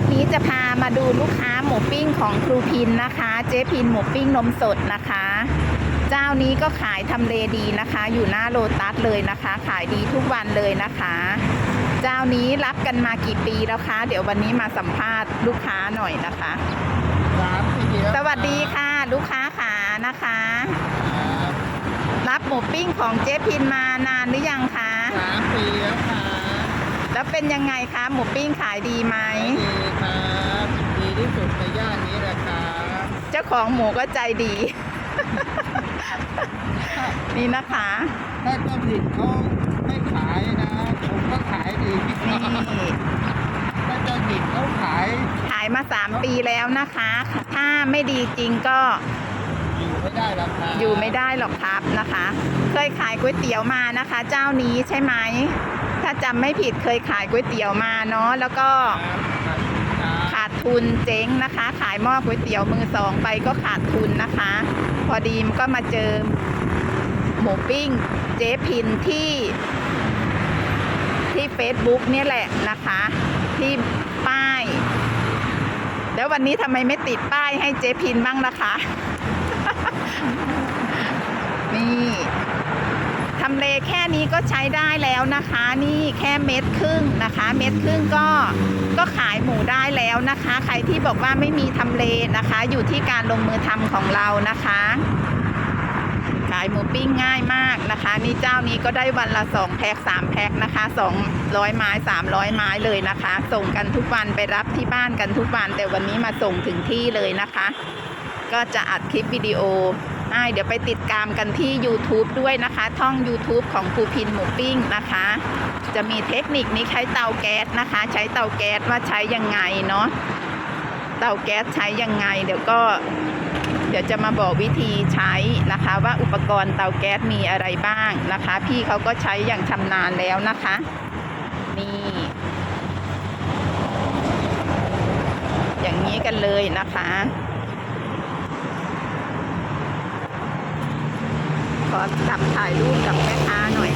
ปนี้จะพามาดูลูกค้าหมูปิ้งของครูพินนะคะ เจ๊พินหมูปิ้งนมสดนะคะ เจ้านี้ก็ขายทำเลดีนะคะ อยู่หน้าโลตัสเลยนะคะ ขายดีทุกวันเลยนะคะ เจ้านี้รับกันมากี่ปีแล้วคะ เดี๋ยววันนี้มาสัมภาษณ์ลูกค้าหน่อยนะคะสามปีแล้วสวัสดีค่ะ ลูกค้าขานะคะครับรับหมูปิ้งของเจ๊พินมานานหรือยังคะสามปีแล้วครับ แล้วเป็นยังไงคะ หมูปิ้งขายดีไหมดีครับดีที่สุดในย่านนี้แหละครับเจ้าของหมูก็ใจดี นี่นะคะ ถ้าเจ้าถิ่นเขาไม่ขายนะ ผมก็ขายดีนี่ถ้าเจ้าถิ่นเขาขายขายมาสามปีแล้วนะคะ ถ้าไม่ดีจริงก็อยู่ไม่ได้ราคาอยู่ไม่ได้หรอกครับนะคะ เคยขายก๋วยเตี๋ยวมานะคะ เจ้านี้ใช่ไหม ถ้าจำไม่ผิดเคยขายก๋วยเตี๋ยวมาเนาะแล้วก็ขาดทุนเจ๊งนะคะ ขายหม้อก๋วยเตี๋ยวมือสองไปก็ขาดทุนนะคะ พอดีมก็มาเจอหมูปิ้งเจ๊พินที่ที่ Facebook เนี่ยแหละนะคะ ที่ป้าย แล้ววันนี้ทำไมไม่ติดป้ายให้เจ๊พินบ้างนะคะ นี่ ทำเลแค่นี้ก็ใช้ได้แล้วนะคะ นี่แค่เม็ดครึ่งนะคะ เม็ดครึ่งก็ก็ขายหมูได้แล้วนะคะ ใครที่บอกว่าไม่มีทำเลนะคะ อยู่ที่การลงมือทำของเรานะคะ ขายหมูปิ้งง่ายมากนะคะ นี่เจ้านี้ก็ได้วันละสองแพ็คสามแพ็คนะคะสองร้อยไม้สามร้อยไม้เลยนะคะ ส่งกันทุกวันไปรับที่บ้านกันทุกวัน แต่วันนี้มาส่งถึงที่เลยนะคะ ก็จะอัดคลิปวิดีโอ ให้เดี๋ยวไปติดตามกันที่ YouTube ด้วยนะคะ ท่อง YouTube ของครูพินหมูปิ้งนะคะ จะมีเทคนิคนี้ใช้เตาแก๊สนะคะ ใช้เตาแก๊สว่าใช้ยังไงเนาะเตาแก๊สใช้ยังไง เดี๋ยวก็เดี๋ยวจะมาบอกวิธีใช้นะคะว่าอุปกรณ์เตาแก๊สมีอะไรบ้างนะคะ พี่เขาก็ใช้อย่างชำนาญแล้วนะคะ นี่ อย่างนี้กันเลยนะคะ ขอจับถ่ายรูปกับแม่ค้าหน่อย